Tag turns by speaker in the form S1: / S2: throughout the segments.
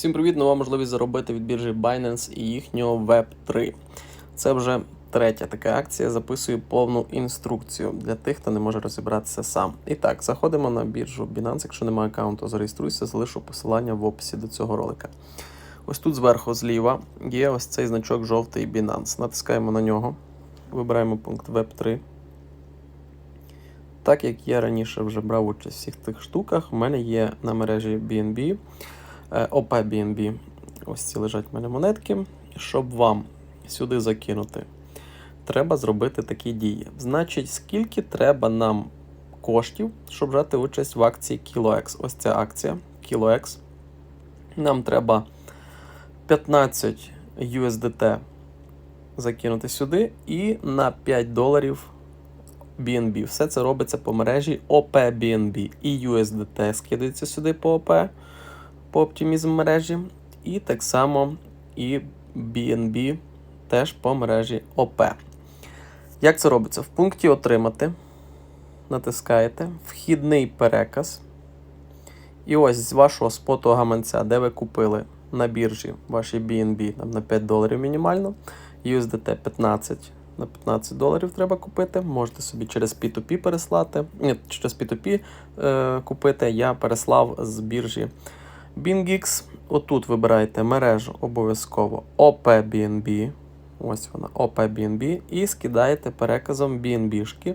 S1: Всім привіт! Нова можливість заробити від біржі Binance і їхнього Web3. Це вже третя така акція. Записую повну інструкцію для тих, хто не може розібратися сам. І так, заходимо на біржу Binance. Якщо немає аккаунту, зареєструйся, залишу посилання в описі до цього ролика. Ось тут зверху зліва є ось цей значок жовтий Binance. Натискаємо на нього, вибираємо пункт Web3. Так як я раніше вже брав участь в всіх тих штуках, у мене є на мережі BNB, е, OP BNB. Ось ці лежать в мене монетки. Щоб вам сюди закинути, треба зробити такі дії. Значить, скільки треба нам коштів, щоб брати участь в акції KiloX. Ось ця акція KiloX. Нам треба 15 USDT закинути сюди і на 5 доларів BNB. Все це робиться по мережі OP BNB. І USDT скидається сюди по OP, по оптимізм мережі. І так само і BNB теж по мережі OP. Як це робиться? В пункті Отримати. Натискаєте Вхідний переказ. І ось з вашого споту гаманця, де ви купили на біржі ваші BNB там, на 5 доларів мінімально, USDT 15 на 15 доларів треба купити. Можете собі через P2P переслати. Ні, через P2P е, купити. Я переслав з біржі BingX. Отут вибираєте мережу обов'язково OPBNB. Ось вона OPBNB. І скидаєте переказом BNB-шки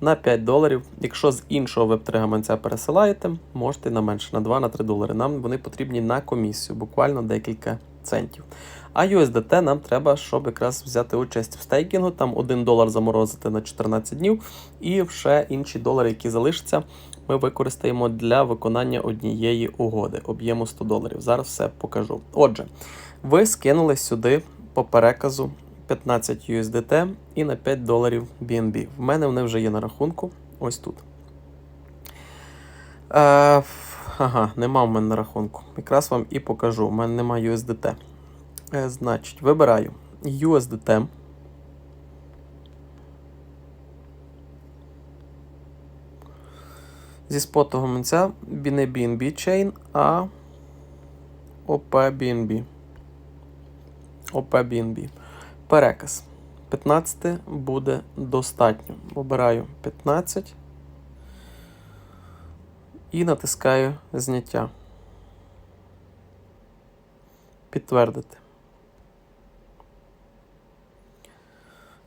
S1: на 5 доларів. Якщо з іншого веб 3 гаманця пересилаєте, можете на менше, на 2-3 долари. Нам вони потрібні на комісію, буквально декілька центів. А USDT нам треба, щоб якраз взяти участь в стейкінгу, там 1 долар заморозити на 14 днів, і ще інші долари, які залишаться, ми використаємо для виконання однієї угоди об'єму 100 доларів. Зараз все покажу. Отже, ви скинули сюди по переказу 15 USDT і на 5 доларів BNB. В мене вони вже є на рахунку. Ось тут. Е, ага, нема в мене на рахунку. Якраз вам і покажу. У мене немає USDT. Е, значить, вибираю USDT. Зі споту гаманця не BNB Chain, а OPBNB. OPBNB. Переказ. 15 буде достатньо. Обираю 15 і натискаю зняття. Підтвердити.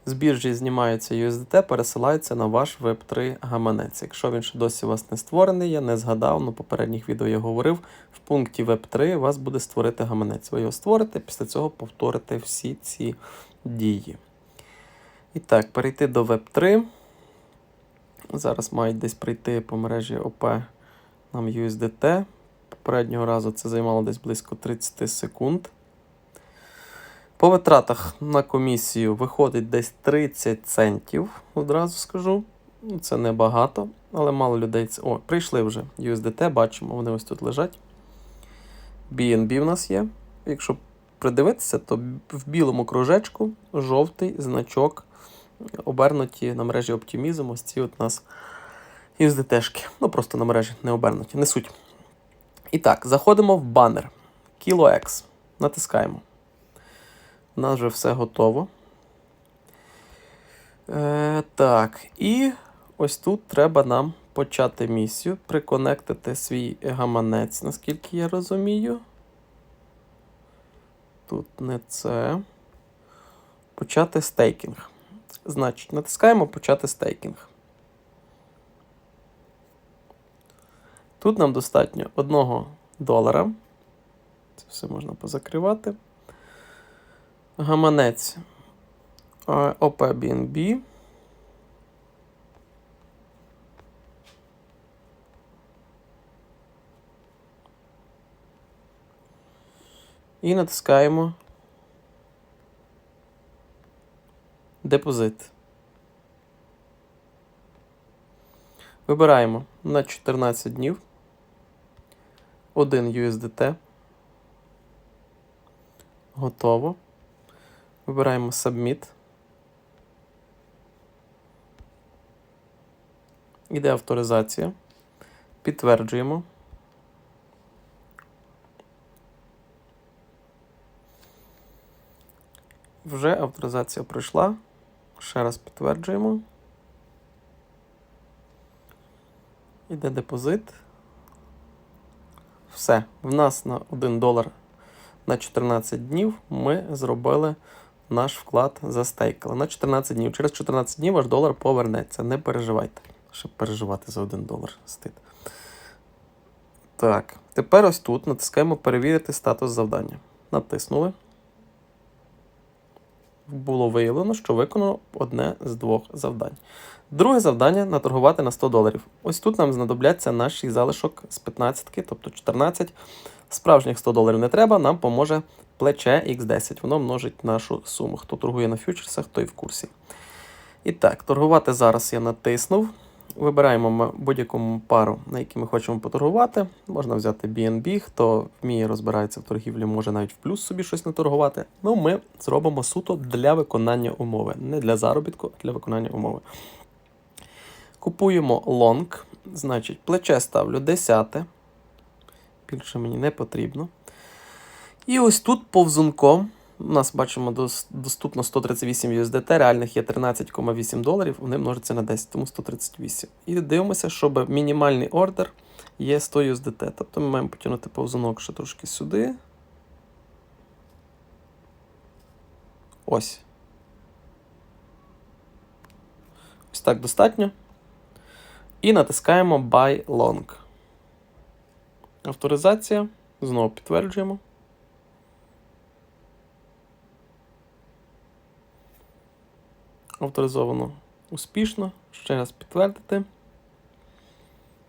S1: З біржі знімається USDT, пересилається на ваш Web3 гаманець. Якщо він ще досі у вас не створений, я не згадав, на попередніх відео я говорив, в пункті Web3 у вас буде створити гаманець. Ви його створите, після цього повторите всі ці дії. І так, перейти до Web3. Зараз мають десь прийти по мережі ОП нам USDT. Попереднього разу це займало десь близько 30 секунд. По витратах на комісію виходить десь 30 центів, одразу скажу. Ну, Це небагато, але мало людей. О, прийшли вже USDT, бачимо, вони ось тут лежать. BNB в нас є. Якщо придивитися, то в білому кружечку жовтий значок обернуті на мережі Optimism. Ось ці от нас USDT-шки. Ну, просто на мережі не обернуті, не суть. І так, заходимо в банер. KiloX. Натискаємо. У нас вже все готово. Е, Так, і ось тут треба нам почати місію, приконектити свій гаманець, наскільки я розумію. Тут не це. Почати стейкінг. Значить, натискаємо почати стейкінг. Тут нам достатньо 1 долара. Це все можна позакривати. Гаманець OPBNB. І натискаємо депозит. Вибираємо на 14 днів 1 USDT. Готово. Вибираємо Submit. Іде авторизація. Підтверджуємо. Вже авторизація пройшла. Ще раз підтверджуємо. Іде депозит. Все. В нас на 1 долар на 14 днів ми зробили наш вклад застейкали. На 14 днів. Через 14 днів ваш долар повернеться. Не переживайте, щоб переживати за 1 долар. Стид. Так, тепер ось тут натискаємо перевірити статус завдання. Натиснули. Було виявлено, що виконано одне з двох завдань. Друге завдання наторгувати на 100 доларів. Ось тут нам знадобляться наш залишок з 15, тобто 14. Справжніх 100 доларів не треба, нам поможе плече X10. Воно множить нашу суму. Хто торгує на фьючерсах, той в курсі. І так, торгувати зараз я натиснув. Вибираємо будь-яку пару, на якій ми хочемо поторгувати. Можна взяти BNB, хто вміє розбирається в торгівлі, може навіть в плюс собі щось наторгувати. Ну, ми зробимо суто для виконання умови. Не для заробітку, а для виконання умови. Купуємо лонг, значить, плече ставлю 10. Більше мені не потрібно. І ось тут повзунком. У нас бачимо доступно 138 USDT, реальних є 13,8 доларів, вони множаться на 10, тому 138. І дивимося, щоб мінімальний ордер є 100 USDT. Тобто ми маємо потягнути повзунок ще трошки сюди. Ось. Ось так достатньо. І натискаємо Buy Long. Авторизація. Знову підтверджуємо. Авторизовано успішно. Ще раз підтвердити.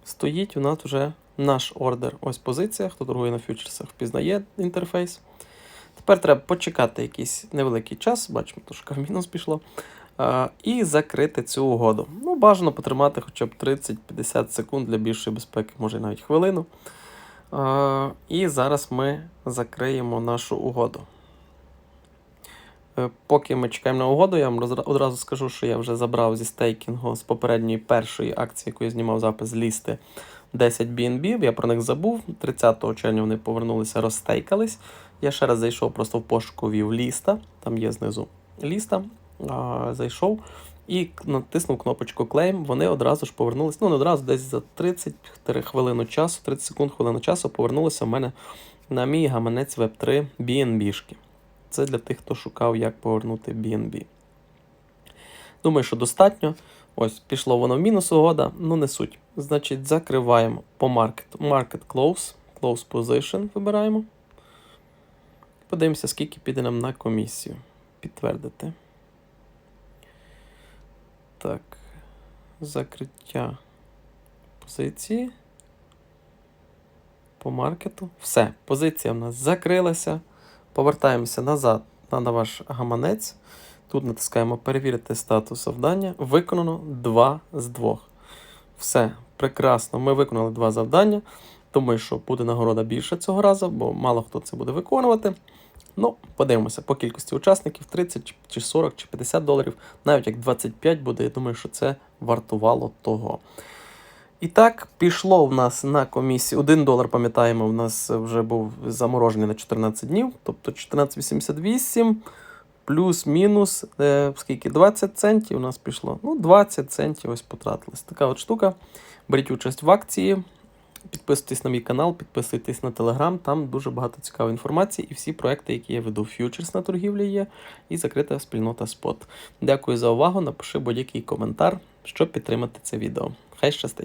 S1: Стоїть у нас вже наш ордер. Ось позиція. Хто торгує на фьючерсах, впізнає інтерфейс. Тепер треба почекати якийсь невеликий час, бачимо, трошки в мінус пішло. І закрити цю угоду. Ну, бажано потримати хоча б 30-50 секунд для більшої безпеки, може навіть хвилину. І зараз ми закриємо нашу угоду. Е, Поки ми чекаємо на угоду, я вам одразу скажу, що я вже забрав зі стейкінгу з попередньої першої акції, яку я знімав запис лісти 10 BNB. Я про них забув. 30 червня вони повернулися, розстейкались. Я ще раз зайшов просто в пошуку вів ліста, там є знизу ліста. Зайшов і натиснув кнопочку Claim. Вони одразу ж повернулися. Ну, не одразу, десь за 30 хвилину часу, 30 секунд хвилину часу повернулися в мене на мій гаманець Web3 BNB-шки. Це для тих, хто шукав, як повернути BNB. Думаю, що достатньо. Ось, пішло воно в мінус угода, ну не суть. Значить, закриваємо по market. Market close, close position вибираємо. Подивимося, скільки піде нам на комісію. Підтвердити. Так. Закриття позиції. По маркету. Все, позиція в нас закрилася. Повертаємося назад на ваш гаманець. Тут натискаємо перевірити статус завдання. Виконано 2 з 2. Все, прекрасно. Ми виконали два завдання. Думаю, що буде нагорода більше цього разу, бо мало хто це буде виконувати. Ну, подивимося, по кількості учасників 30 чи- чи 40 чи 50 доларів, навіть як 25 буде, я думаю, що це вартувало того. І так, пішло в нас на комісію. 1 долар, пам'ятаємо, в нас вже був заморожений на 14 днів, тобто 14,88 плюс-мінус, е, скільки 20 центів у нас пішло. Ну, 20 центів ось потратилось. Така от штука. Беріть участь в акції. Підписуйтесь на мій канал, підписуйтесь на телеграм, там дуже багато цікавої інформації і всі проекти, які я веду. ф'ючерс на торгівлі є, і закрита спільнота спот. Дякую за увагу. Напиши будь-який коментар, щоб підтримати це відео. Хай щастить!